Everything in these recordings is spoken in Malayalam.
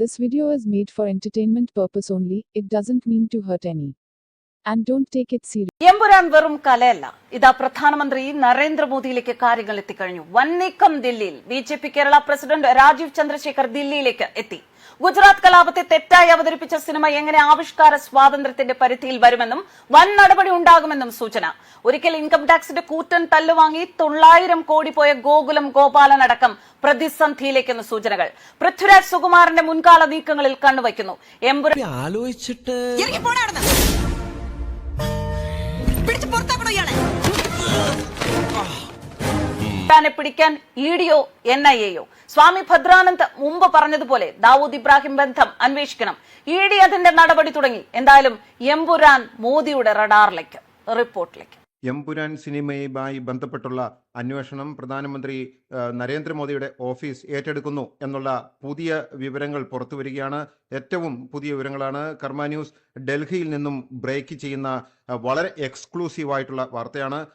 This video is made for entertainment purpose only, it doesn't mean to hurt any. And don't take it seriously. Empuraan വെറും കലയല്ല ഇതാ പ്രധാനമന്ത്രി നരേന്ദ്രമോദിയിലേക്ക് കാര്യങ്ങൾ എത്തിക്കഴിഞ്ഞു വൻ നീക്കം ദില്ലിയിൽ B J P Kerala president Rajeev Chandrasekhar ദില്ലിയിലേക്ക് എത്തി ഗുജറാത്ത് കലാപത്തെ തെറ്റായി അവതരിപ്പിച്ച സിനിമ എങ്ങനെ ആവിഷ്കാര സ്വാതന്ത്ര്യത്തിന്റെ പരിധിയിൽ വരുമെന്നും വൻ നടപടി ഉണ്ടാകുമെന്നും സൂചന. ഒരിക്കൽ ഇൻകം ടാക്സിന്റെ കൂറ്റൻ തല്ലുവാങ്ങി തൊള്ളായിരം കോടി പോയ ഗോകുലം ഗോപാലൻ അടക്കം പ്രതിസന്ധിയിലേക്കെന്ന് സൂചനകൾ. പൃഥ്വിരാജ് സുകുമാറിന്റെ മുൻകാല നീക്കങ്ങളിൽ കണ്ണുവയ്ക്കുന്നു. ആലോചിച്ചിട്ട് പിടിച്ച് പുറത്താക്കണോ ഇയാളെ? ഇറാനെ പിടിക്കാൻ ഇ ഡിയോ എൻ ഐ എയോ. സ്വാമി ഭദ്രാനന്ദ് മുമ്പ് പറഞ്ഞതുപോലെ ദാവൂദ് ഇബ്രാഹിം ബന്ധം അന്വേഷിക്കണം. ഇ ഡി അതിന്റെ നടപടി തുടങ്ങി. എന്തായാലും എംപുരാൻ മോദിയുടെ റഡാറിലേക്ക് റിപ്പോർട്ടിലേക്ക്. എംപുരാൻ സിനിമയുമായി ബന്ധപ്പെട്ടുള്ള അന്വേഷണം പ്രധാനമന്ത്രി നരേന്ദ്രമോദിയുടെ ഓഫീസ് ഏറ്റെടുക്കുന്നു എന്നുള്ള പുതിയ വിവരങ്ങൾ പുറത്തു വരികയാണ്. ഏറ്റവും പുതിയ വിവരങ്ങളാണ് കർമ്മ ന്യൂസ് ഡൽഹിയിൽ നിന്നും ബ്രേക്ക് ചെയ്യുന്ന വളരെ എക്സ്ക്ലൂസീവ് ആയിട്ടുള്ള വാർത്തയാണ്.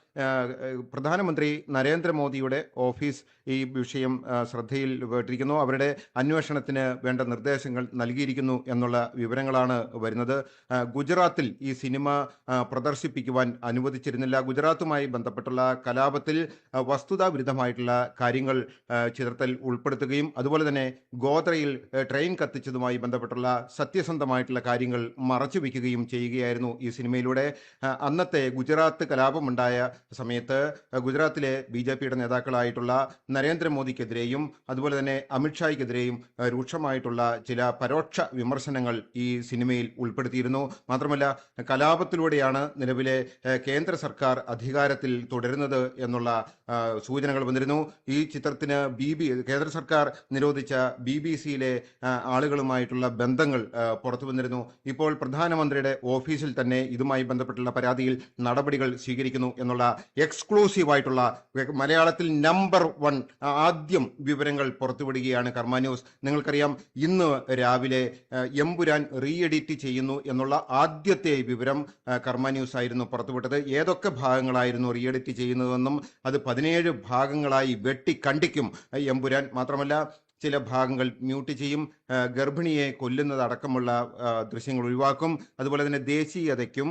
പ്രധാനമന്ത്രി നരേന്ദ്രമോദിയുടെ ഓഫീസ് ഈ വിഷയം ശ്രദ്ധയിൽ പെട്ടിരിക്കുന്നു അവരുടെ അന്വേഷണത്തിന് വേണ്ട നിർദ്ദേശങ്ങൾ നൽകിയിരിക്കുന്നു എന്നുള്ള വിവരങ്ങളാണ് വരുന്നത്. ഗുജറാത്തിൽ ഈ സിനിമ പ്രദർശിപ്പിക്കുവാൻ അനുവദിച്ചിരുന്നില്ല. ഗുജറാത്തുമായി ബന്ധപ്പെട്ടുള്ള കലാപത്തിൽ വസ്തുതാവിരുദ്ധമായിട്ടുള്ള കാര്യങ്ങൾ ചിത്രത്തിൽ ഉൾപ്പെടുത്തുകയും അതുപോലെ തന്നെ ഗോത്രയിൽ ട്രെയിൻ കത്തിച്ചതുമായി ബന്ധപ്പെട്ടുള്ള സത്യസന്ധമായിട്ടുള്ള കാര്യങ്ങൾ മറച്ചു വയ്ക്കുകയും ചെയ്യുകയായിരുന്നു ഈ സിനിമയിലൂടെ. അന്നത്തെ ഗുജറാത്ത് കലാപമുണ്ടായ സമയത്ത് ഗുജറാത്തിലെ ബി ജെ പിയുടെ നേതാക്കളായിട്ടുള്ള നരേന്ദ്രമോദിക്കെതിരെയും അതുപോലെ തന്നെ അമിത്ഷായ്ക്കെതിരെയും രൂക്ഷമായിട്ടുള്ള ചില പരോക്ഷ വിമർശനങ്ങൾ ഈ സിനിമയിൽ ഉൾപ്പെടുത്തിയിരുന്നു. മാത്രമല്ല കലാപത്തിലൂടെയാണ് നിലവിലെ കേന്ദ്ര സർക്കാർ അധികാരത്തിൽ തുടരുന്നത് എന്നുള്ള സൂചനകൾ വന്നിരുന്നു. ഈ ചിത്രത്തിന് ബി ബി കേന്ദ്ര സർക്കാർ നിരോധിച്ച ബി ബി സിയിലെ ആളുകളുമായിട്ടുള്ള ബന്ധങ്ങൾ പുറത്തു വന്നിരുന്നു. ഇപ്പോൾ പ്രധാനമന്ത്രിയുടെ ഓഫീസിൽ തന്നെ ഇതുമായി ബന്ധപ്പെട്ടുള്ള പരാതിയിൽ നടപടികൾ സ്വീകരിക്കുന്നു എന്നുള്ള എക്സ്ക്ലൂസീവ് ആയിട്ടുള്ള മലയാളത്തിൽ നമ്പർ വൺ ആദ്യം വിവരങ്ങൾ പുറത്തുവിടുകയാണ് കർമ്മ ന്യൂസ്. നിങ്ങൾക്കറിയാം ഇന്ന് രാവിലെ എംപുരാൻ റീ എഡിറ്റ് ചെയ്യുന്നു എന്നുള്ള ആദ്യത്തെ വിവരം കർമ്മ ന്യൂസ് ആയിരുന്നു പുറത്തുവിട്ടത്. ഏതൊക്കെ ഭാഗങ്ങളായിരുന്നു റീ എഡിറ്റ് ചെയ്യുന്നതെന്നും അത് പതിനേഴ് ഭാഗങ്ങളായി വെട്ടി കണ്ടിക്കും ആ, എമ്പുരാൻ മാത്രമല്ല ചില ഭാഗങ്ങൾ മ്യൂട്ട് ചെയ്യും. ഗർഭിണിയെ കൊല്ലുന്നതടക്കമുള്ള അടക്കമുള്ള ദൃശ്യങ്ങൾ ഒഴിവാക്കും. അതുപോലെ തന്നെ ദേശീയതയ്ക്കും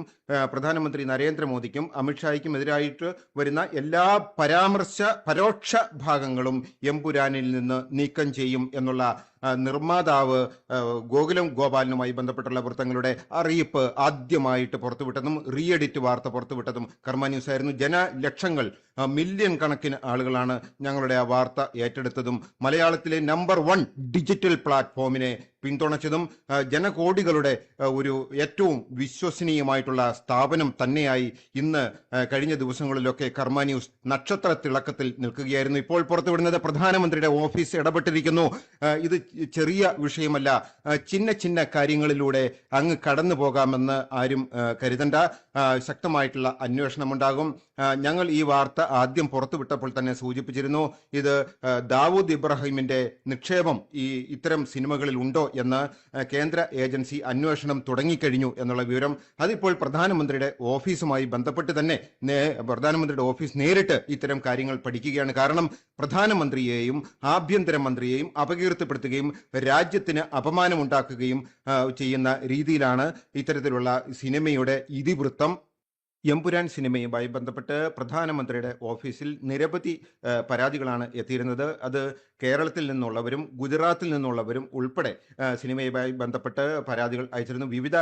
പ്രധാനമന്ത്രി നരേന്ദ്രമോദിക്കും അമിത്ഷായ്ക്കും എതിരായിട്ട് വരുന്ന എല്ലാ പരാമർശ പരോക്ഷ ഭാഗങ്ങളും എംപുരാനിൽ നിന്ന് നീക്കം ചെയ്യും എന്നുള്ള നിർമ്മാതാവ് ഗോകുലം ഗോപാലനുമായി ബന്ധപ്പെട്ടുള്ള വൃത്തങ്ങളുടെ അറിയിപ്പ് ആദ്യമായിട്ട് പുറത്തുവിട്ടതും റീ എഡിറ്റ് വാർത്ത പുറത്തുവിട്ടതും കർമ്മ ന്യൂസ് ആയിരുന്നു. ജനലക്ഷങ്ങൾ മില്യൺ കണക്കിന് ആളുകളാണ് ഞങ്ങളുടെ ആ വാർത്ത ഏറ്റെടുത്തതും. മലയാളത്തിലെ നമ്പർ വൺ ഡിജിറ്റൽ പ്ലാറ്റ്ഫോമിനെ പിന്തുണച്ചതും ജനകോടികളുടെ ഒരു ഏറ്റവും വിശ്വസനീയമായിട്ടുള്ള സ്ഥാപനം തന്നെയായി ഇന്ന് കഴിഞ്ഞ ദിവസങ്ങളിലൊക്കെ കർമ്മ ന്യൂസ് നക്ഷത്ര തിളക്കത്തിൽ നിൽക്കുകയായിരുന്നു. ഇപ്പോൾ പുറത്തുവിടുന്നത് പ്രധാനമന്ത്രിയുടെ ഓഫീസ് ഇടപെട്ടിരിക്കുന്നു. ഇത് ചെറിയ വിഷയമല്ല. ചിന്ന ചിന്ന കാര്യങ്ങളിലൂടെ അങ്ങ് കടന്നു പോകാമെന്ന് ആരും കരുതണ്ട. ശക്തമായിട്ടുള്ള അന്വേഷണം ഉണ്ടാകും ഞങ്ങൾ ഈ വാർത്ത ആദ്യം പുറത്തുവിട്ടപ്പോൾ തന്നെ സൂചിപ്പിച്ചിരുന്നു. ഇത് ദാവൂദ് ഇബ്രാഹിമിന്റെ നിക്ഷേപം ഈ ഇത്തരം സിനിമകളിൽ ഉണ്ടോ എന്ന് കേന്ദ്ര ഏജൻസി അന്വേഷണം തുടങ്ങിക്കഴിഞ്ഞു എന്നുള്ള വിവരം അതിപ്പോൾ പ്രധാനമന്ത്രിയുടെ ഓഫീസുമായി ബന്ധപ്പെട്ട് തന്നെ പ്രധാനമന്ത്രിയുടെ ഓഫീസ് നേരിട്ട് ഇത്തരം കാര്യങ്ങൾ പഠിക്കുകയാണ്. കാരണം പ്രധാനമന്ത്രിയെയും ആഭ്യന്തരമന്ത്രിയെയും അപകീർത്തിപ്പെടുത്തുകയും രാജ്യത്തിന് അപമാനമുണ്ടാക്കുകയും ചെയ്യുന്ന രീതിയിലാണ് ഇത്തരത്തിലുള്ള സിനിമയുടെ ഇതിവൃത്തം എമ്പുരാൻ സിനിമയുമായി ബന്ധപ്പെട്ട് പ്രധാനമന്ത്രിയുടെ ഓഫീസിൽ നിരവധി പരാതികളാണ് എത്തിയിരുന്നത്. അത് കേരളത്തിൽ നിന്നുള്ളവരും ഗുജറാത്തിൽ നിന്നുള്ളവരും ഉൾപ്പെടെ സിനിമയുമായി ബന്ധപ്പെട്ട് പരാതികൾ അയച്ചിരുന്നു. വിവിധ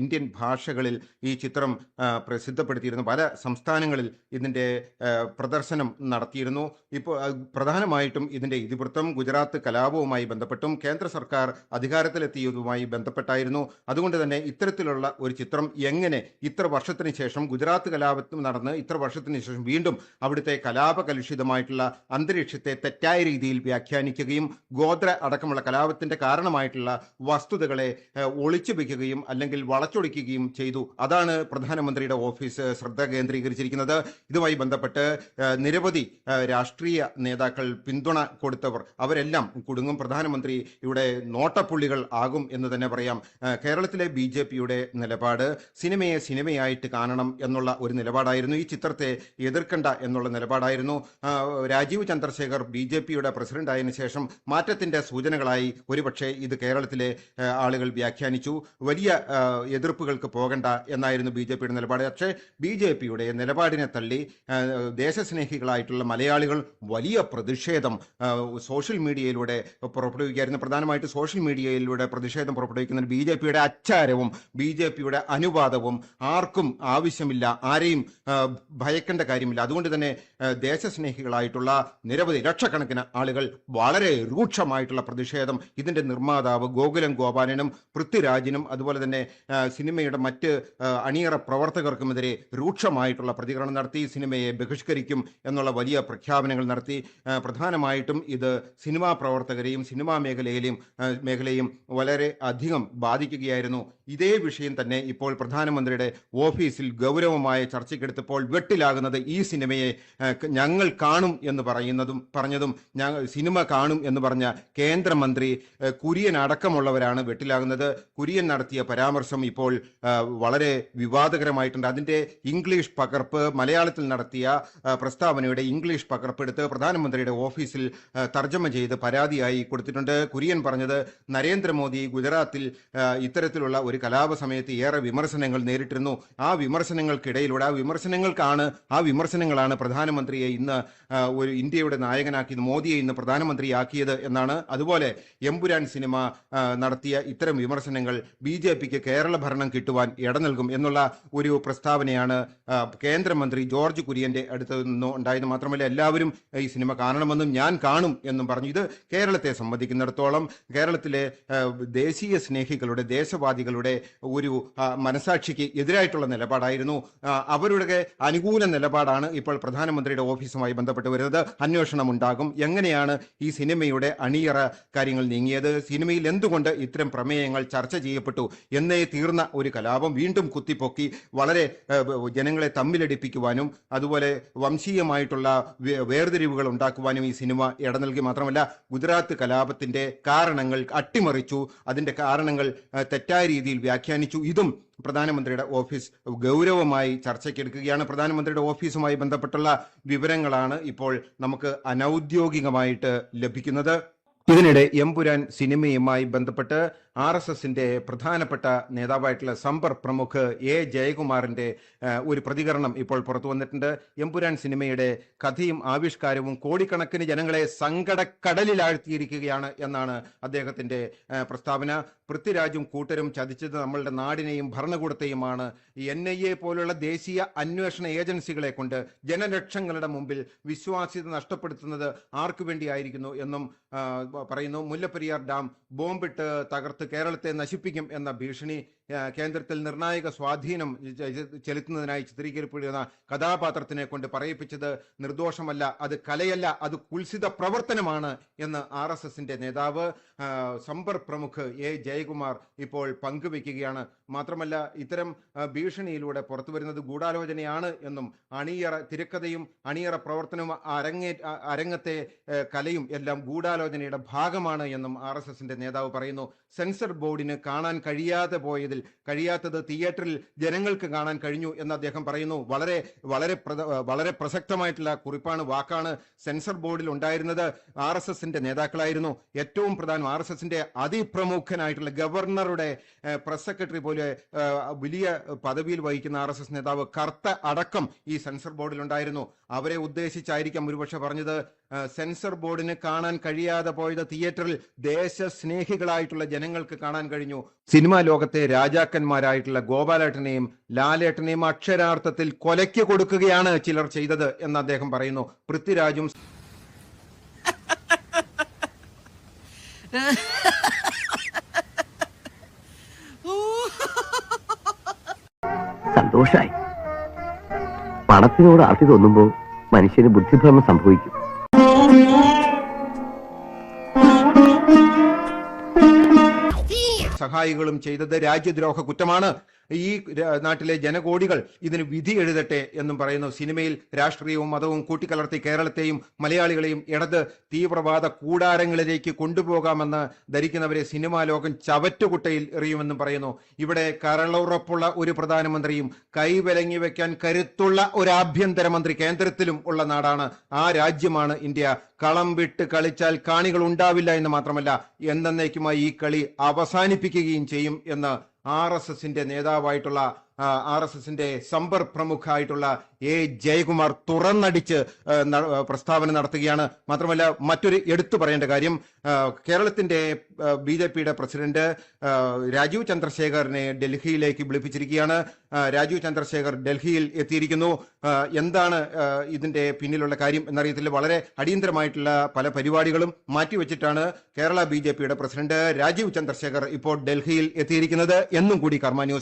ഇന്ത്യൻ ഭാഷകളിൽ ഈ ചിത്രം പ്രസിദ്ധപ്പെടുത്തിയിരുന്നു. പല സംസ്ഥാനങ്ങളിൽ ഇതിന്റെ പ്രദർശനം നടത്തിയിരുന്നു. ഇപ്പോൾ പ്രധാനമായിട്ടും ഇതിന്റെ ഇതിവൃത്തം ഗുജറാത്ത് കലാപവുമായി ബന്ധപ്പെട്ടും കേന്ദ്ര സർക്കാർ അധികാരത്തിലെത്തിയതുമായി ബന്ധപ്പെട്ടായിരുന്നു. അതുകൊണ്ട് തന്നെ ഇത്തരത്തിലുള്ള ഒരു ചിത്രം എങ്ങനെ ഇത്ര വർഷത്തിന് ശേഷം ഗുജറാത്ത് കലാപത്തിൽ നടന്ന് ഇത്ര വർഷത്തിന് ശേഷം വീണ്ടും അവിടുത്തെ കലാപകലുഷിതമായിട്ടുള്ള അന്തരീക്ഷത്തെ തെറ്റായ രീതിയിൽ വ്യാഖ്യാനിക്കുകയും ഗോത്ര അടക്കമുള്ള കലാപത്തിന്റെ കാരണമായിട്ടുള്ള വസ്തുതകളെ ഒളിച്ചു വയ്ക്കുകയും അല്ലെങ്കിൽ വളച്ചൊടിക്കുകയും ചെയ്തു. അതാണ് പ്രധാനമന്ത്രിയുടെ ഓഫീസ് ശ്രദ്ധ കേന്ദ്രീകരിച്ചിരിക്കുന്നത്. ഇതുമായി ബന്ധപ്പെട്ട് നിരവധി രാഷ്ട്രീയ നേതാക്കൾ പിന്തുണ കൊടുത്തവർ അവരെല്ലാം കുടുങ്ങും. പ്രധാനമന്ത്രി ഇവിടെ നോട്ടപ്പുള്ളികൾ ആകും എന്ന് തന്നെ പറയാം. കേരളത്തിലെ ബി നിലപാട് സിനിമയെ സിനിമയായിട്ട് കാണണം എന്നുള്ള എന്നുള്ള ഒരു നിലപാടായിരുന്നു. ഈ ചിത്രത്തെ എതിർക്കണ്ട എന്നുള്ള നിലപാടായിരുന്നു. രാജീവ് ചന്ദ്രശേഖർ ബി ജെ പിയുടെ പ്രസിഡന്റ് ആയതിനു ശേഷം മാറ്റത്തിന്റെ സൂചനകളായി ഒരുപക്ഷെ ഇത് കേരളത്തിലെ ആളുകൾ വ്യാഖ്യാനിച്ചു. വലിയ എതിർപ്പുകൾക്ക് പോകണ്ട എന്നായിരുന്നു ബി ജെ പിയുടെ നിലപാട്. പക്ഷേ ബി ജെ പിയുടെ നിലപാടിനെ തള്ളി ദേശസ്നേഹികളായിട്ടുള്ള മലയാളികൾ വലിയ പ്രതിഷേധം സോഷ്യൽ മീഡിയയിലൂടെ പുറപ്പെടുവിക്കുകയായിരുന്നു. പ്രധാനമായിട്ട് സോഷ്യൽ മീഡിയയിലൂടെ പ്രതിഷേധം പുറപ്പെടുവിക്കുന്ന ബി ജെ പിയുടെ അച്ചാരവും ബി ജെ പിയുടെ അനുവാദവും ആർക്കും ആവശ്യമില്ല ആരെയും ഭയക്കേണ്ട കാര്യമില്ല. അതുകൊണ്ട് തന്നെ ദേശസ്നേഹികളായിട്ടുള്ള നിരവധി ലക്ഷക്കണക്കിന് ആളുകൾ വളരെ രൂക്ഷമായിട്ടുള്ള പ്രതിഷേധം ഇതിന്റെ നിർമ്മാതാവ് ഗോകുലം ഗോപാലനും പൃഥ്വിരാജിനും അതുപോലെ തന്നെ സിനിമയുടെ മറ്റ് അണിയറ പ്രവർത്തകർക്കുമെതിരെ രൂക്ഷമായിട്ടുള്ള പ്രതികരണം നടത്തി സിനിമയെ ബഹിഷ്കരിക്കും എന്നുള്ള വലിയ പ്രഖ്യാപനങ്ങൾ നടത്തി. പ്രധാനമായിട്ടും ഇത് സിനിമാ പ്രവർത്തകരെയും സിനിമാ മേഖലയിലെയും മേഖലയും വളരെ അധികം ബാധിക്കുകയായിരുന്നു. ഇതേ വിഷയം തന്നെ ഇപ്പോൾ പ്രധാനമന്ത്രിയുടെ ഓഫീസിൽ ഗൗരവമായ ചർച്ചയ്ക്കെടുത്തപ്പോൾ വെട്ടിലാകുന്നത് ഈ സിനിമയെ ഞങ്ങൾ കാണും എന്ന് പറയുന്നതും പറഞ്ഞതും ഞങ്ങൾ സിനിമ കാണും എന്ന് പറഞ്ഞ കേന്ദ്രമന്ത്രി കുര്യൻ അടക്കമുള്ളവരാണ് വെട്ടിലാകുന്നത്. കുര്യൻ നടത്തിയ പരാമർശം ഇപ്പോൾ വളരെ വിവാദകരമായിട്ടുണ്ട്. അതിന്റെ ഇംഗ്ലീഷ് പകർപ്പ് മലയാളത്തിൽ നടത്തിയ പ്രസ്താവനയുടെ ഇംഗ്ലീഷ് പകർപ്പ് എടുത്ത് പ്രധാനമന്ത്രിയുടെ ഓഫീസിൽ തർജമ ചെയ്ത് പരാതിയായി കൊടുത്തിട്ടുണ്ട്. കുര്യൻ പറഞ്ഞത് നരേന്ദ്രമോദി ഗുജറാത്തിൽ ഇത്തരത്തിലുള്ള ഒരു കലാപ സമയത്ത് ഏറെ വിമർശനങ്ങൾ നേരിട്ടിരുന്നു. ആ വിമർശനങ്ങൾക്കിടയിലൂടെ ആ വിമർശനങ്ങൾക്കാണ് ആ വിമർശനങ്ങളാണ് പ്രധാനമന്ത്രിയെ ഇന്ന് ഒരു ഇന്ത്യയുടെ നായകനാക്കിയത് മോദിയെ ഇന്ന് പ്രധാനമന്ത്രിയാക്കിയത് എന്നാണ്. അതുപോലെ എമ്പുരാൻ സിനിമ നടത്തിയ ഇത്തരം വിമർശനങ്ങൾ ബി ജെ പിക്ക് കേരള ഭരണം കിട്ടുവാൻ ഇട നൽകും എന്നുള്ള ഒരു പ്രസ്താവനയാണ് കേന്ദ്രമന്ത്രി ജോർജ് കുര്യന്റെ അടുത്ത് നിന്നും ഉണ്ടായത്. മാത്രമല്ല എല്ലാവരും ഈ സിനിമ കാണണമെന്നും ഞാൻ കാണും എന്നും പറഞ്ഞു. ഇത് കേരളത്തെ സംബന്ധിക്കുന്നിടത്തോളം കേരളത്തിലെ ദേശീയ സ്നേഹികളുടെ ദേശവാദികളുടെ ഒരു മനസാക്ഷിക്ക് എതിരായിട്ടുള്ള നിലപാടായിരുന്നു. അവരുടെ അനുകൂല നിലപാടാണ് ഇപ്പോൾ പ്രധാനമന്ത്രിയുടെ ഓഫീസുമായി ബന്ധപ്പെട്ട് വരുന്നത്. അന്വേഷണം ഉണ്ടാകും. എങ്ങനെയാണ് ഈ സിനിമയുടെ അണിയറ കാര്യങ്ങൾ നീങ്ങിയത്? സിനിമയിൽ എന്തുകൊണ്ട് ഇത്തരം പ്രമേയങ്ങൾ ചർച്ച ചെയ്യപ്പെട്ടു? എന്നേ തീർന്ന ഒരു കലാപം വീണ്ടും കുത്തിപ്പൊക്കി വളരെ ജനങ്ങളെ തമ്മിലടിപ്പിക്കുവാനും അതുപോലെ വംശീയമായിട്ടുള്ള വേർതിരിവുകൾ ഉണ്ടാക്കുവാനും ഈ സിനിമ ഇട നൽകി മാത്രമല്ല ഗുജറാത്ത് കലാപത്തിന്റെ കാരണങ്ങൾ അട്ടിമറിച്ചു. അതിന്റെ കാരണങ്ങൾ തെറ്റായ രീതിയിൽ വ്യാഖ്യാനിച്ചു. ഇതും പ്രധാനമന്ത്രിയുടെ ഓഫീസ് ഗൗരവമായി ചർച്ചയ്ക്കെടുക്കുകയാണ്. പ്രധാനമന്ത്രിയുടെ ഓഫീസുമായി ബന്ധപ്പെട്ടുള്ള വിവരങ്ങളാണ് ഇപ്പോൾ നമുക്ക് അനൌദ്യോഗികമായിട്ട് ലഭിക്കുന്നത്. ഇതിനിടെ എംപുരാൻ സിനിമയുമായി ബന്ധപ്പെട്ട് ആർ എസ് എസിന്റെ പ്രധാനപ്പെട്ട നേതാവായിട്ടുള്ള സമ്പർ പ്രമുഖ് എ ജയകുമാറിന്റെ ഒരു പ്രതികരണം ഇപ്പോൾ പുറത്തു വന്നിട്ടുണ്ട്. എമ്പുരാൻ സിനിമയുടെ കഥയും ആവിഷ്കാരവും കോടിക്കണക്കിന് ജനങ്ങളെ സങ്കടക്കടലിലാഴ്ത്തിയിരിക്കുകയാണ് എന്നാണ് അദ്ദേഹത്തിന്റെ പ്രസ്താവന. പൃഥ്വിരാജും കൂട്ടരും ചതിച്ചത് നമ്മളുടെ നാടിനെയും ഭരണകൂടത്തെയുമാണ്. എൻ ഐ എ പോലുള്ള ദേശീയ അന്വേഷണ ഏജൻസികളെ കൊണ്ട് ജനലക്ഷങ്ങളുടെ മുമ്പിൽ വിശ്വാസ്യത നഷ്ടപ്പെടുത്തുന്നത് ആർക്കു വേണ്ടിയായിരിക്കുന്നു എന്നും പറയുന്നു. മുല്ലപ്പെരിയാർ ഡാം ബോംബിട്ട് തകർത്ത് കേരളത്തെ നശിപ്പിക്കും എന്ന ഭീഷണി കേന്ദ്രത്തിൽ നിർണായക സ്വാധീനം ചെലുത്തുന്നതിനായി ചിത്രീകരിക്കപ്പെടുന്ന കഥാപാത്രത്തിനെ കൊണ്ട് പറയിപ്പിച്ചത് നിർദോഷമല്ല അത് കലയല്ല അത് കുൽസിത പ്രവർത്തനമാണ് എന്ന് ആർ എസ് എസിന്റെ നേതാവ് സമ്പർ പ്രമുഖ് എ. ജയകുമാർ ഇപ്പോൾ പങ്കുവെക്കുകയാണ്. മാത്രമല്ല ഇത്തരം ഭീഷണിയിലൂടെ പുറത്തു വരുന്നത് ഗൂഢാലോചനയാണ് എന്നും അണിയറ തിരക്കഥയും അണിയറ പ്രവർത്തനവും അരങ്ങേ അരങ്ങത്തെ കലയും എല്ലാം ഗൂഢാലോചനയുടെ ഭാഗമാണ് എന്നും ആർ നേതാവ് പറയുന്നു. സെൻസർ ബോർഡിന് കാണാൻ കഴിയാതെ പോയതിൽ കഴിയാത്തത് തിയേറ്ററിൽ ജനങ്ങൾക്ക് കാണാൻ കഴിഞ്ഞു എന്ന് അദ്ദേഹം പറയുന്നു. വളരെ വളരെ വളരെ പ്രസക്തമായിട്ടുള്ള കുറിപ്പാണ് വാക്കാണ് സെൻസർ ബോർഡിൽ ഉണ്ടായിരുന്നത്. ആർ എസ് എസിന്റെ നേതാക്കളായിരുന്നു. ഏറ്റവും പ്രധാനം ആർ എസ് എസിന്റെ അതിപ്രമുഖനായിട്ടുള്ള ഗവർണറുടെ പ്രസ് സെക്രട്ടറി പോലെ വലിയ പദവിയിൽ വഹിക്കുന്ന ആർ എസ് എസ് നേതാവ് കർത്ത അടക്കം ഈ സെൻസർ ബോർഡിൽ ഉണ്ടായിരുന്നു. അവരെ ഉദ്ദേശിച്ചായിരിക്കാം ഒരുപക്ഷെ പറഞ്ഞത് സെൻസർ ബോർഡിന് കാണാൻ കഴിയാതെ പോയത് തിയേറ്ററിൽ ദേശസ്നേഹികളായിട്ടുള്ള ജനങ്ങൾക്ക് കാണാൻ കഴിഞ്ഞു. സിനിമാ ലോകത്തെ രാജാക്കന്മാരായിട്ടുള്ള ഗോപാലേട്ടനെയും ലാലേട്ടനെയും അക്ഷരാർത്ഥത്തിൽ കൊലയ്ക്ക് കൊടുക്കുകയാണ് ചിലർ ചെയ്തത് എന്ന് അദ്ദേഹം പറയുന്നു. പൃഥ്വിരാജും സന്തോഷായി. പണത്തിനോട് ആർത്തി തോന്നുമ്പോൾ മനുഷ്യന് ബുദ്ധിഭ്രമം സംഭവിക്കും. സഹായികളും ചെയ്തത് രാജ്യദ്രോഹ കുറ്റമാണ്. ഈ നാട്ടിലെ ജനകോടികൾ ഇതിന് വിധി എഴുതട്ടെ എന്നും പറയുന്നു സിനിമയിൽ രാഷ്ട്രീയവും മതവും കൂട്ടിക്കലർത്തി കേരളത്തെയും മലയാളികളെയും ഇടത് തീവ്രവാദ കൂടാരങ്ങളിലേക്ക് കൊണ്ടുപോകാമെന്ന് ധരിക്കുന്നവരെ സിനിമാ ലോകം ചവറ്റുകുട്ടയിൽ എറിയുമെന്നും പറയുന്നു. ഇവിടെ കരളുറപ്പുള്ള ഒരു പ്രധാനമന്ത്രിയും കൈവലങ്ങി വെക്കാൻ കരുത്തുള്ള ഒരു ആഭ്യന്തരമന്ത്രി കേന്ദ്രത്തിലും ഉള്ള നാടാണ് ആ രാജ്യമാണ് ഇന്ത്യ. കളം വിട്ട് കളിച്ചാൽ കാണികൾ ഉണ്ടാവില്ല എന്ന് മാത്രമല്ല എന്നേക്കുമായി ഈ കളി അവസാനിപ്പിക്കുകയും ചെയ്യും എന്ന് ആർ എസ് എസിന്റെ നേതാവായിട്ടുള്ള ആർ എസ് എസിന്റെ സമ്പർ പ്രമുഖായിട്ടുള്ള എ ജയകുമാർ തുറന്നടിച്ച് പ്രസ്താവന നടത്തുകയാണ്. മാത്രമല്ല മറ്റൊരു എടുത്തു പറയേണ്ട കാര്യം കേരളത്തിന്റെ ബി ജെ പിയുടെ പ്രസിഡന്റ് രാജീവ് ചന്ദ്രശേഖറിനെ ഡൽഹിയിലേക്ക് വിളിപ്പിച്ചിരിക്കുകയാണ്. രാജീവ് ചന്ദ്രശേഖർ ഡൽഹിയിൽ എത്തിയിരിക്കുന്നു. എന്താണ് ഇതിന്റെ പിന്നിലുള്ള കാര്യം എന്നറിയത്തില്ല. വളരെ അടിയന്തരമായിട്ടുള്ള പല പരിപാടികളും മാറ്റിവെച്ചിട്ടാണ് കേരള ബി പ്രസിഡന്റ് രാജീവ് ചന്ദ്രശേഖർ ഇപ്പോൾ ഡൽഹിയിൽ എത്തിയിരിക്കുന്നത്. എന്നും കൂടി കർമ്മ ന്യൂസ്.